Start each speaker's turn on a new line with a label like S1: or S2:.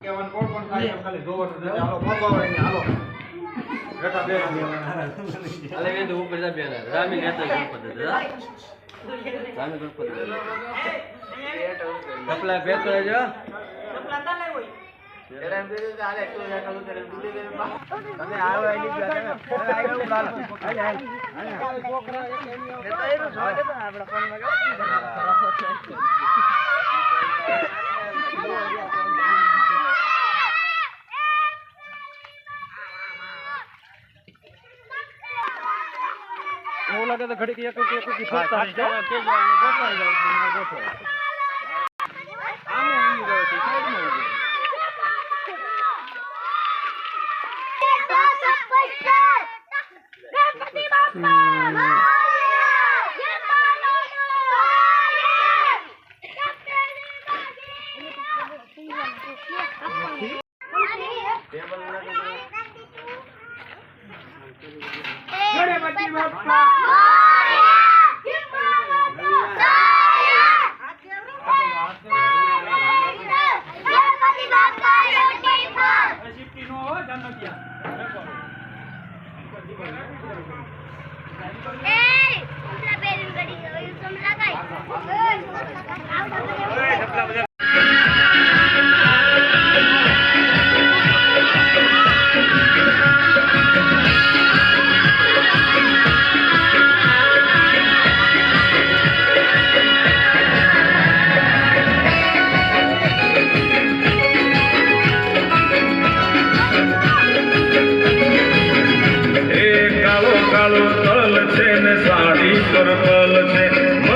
S1: ગણપતિ દાદા રામી ગણપતિ કપલા પહેરતો જો તમે એવું લાગે તો ઘડીક એક એક એક ફરતા હશે. આમ ઉઈ ગયો છે, સાઈડમાં ઊભી.
S2: ગણપતિ બાપા ગણપતિ બાપ્પા ગણપતિ બાપ્પા એ ઉમલા બેરીન ગડી ગયો સમલા કાઈ
S3: कर पालते